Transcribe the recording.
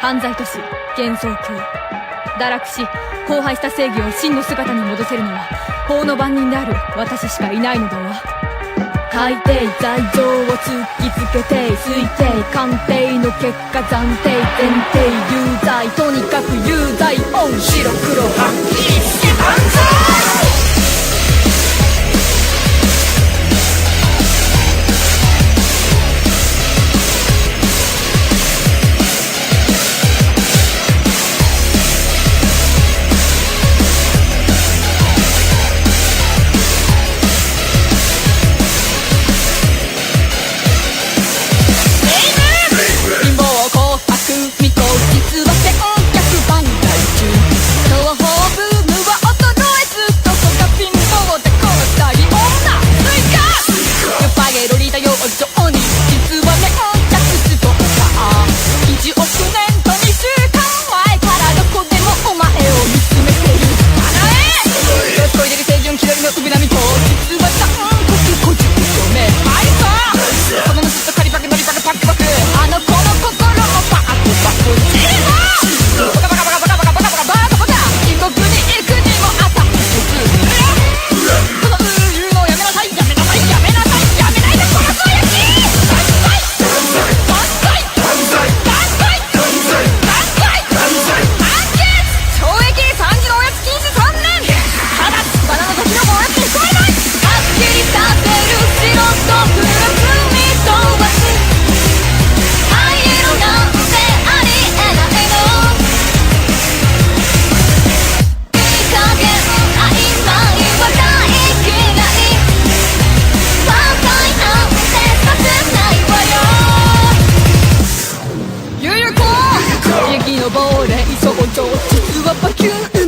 犯罪都市幻想郷。堕落し荒廃した正義を真の姿に戻せるのは法の番人である私しかいないのだわ。海底罪状を突きつけて推定鑑定の結果暫定前提有罪とにかく有罪オン白黒はっきりしてたんぞの You're to do?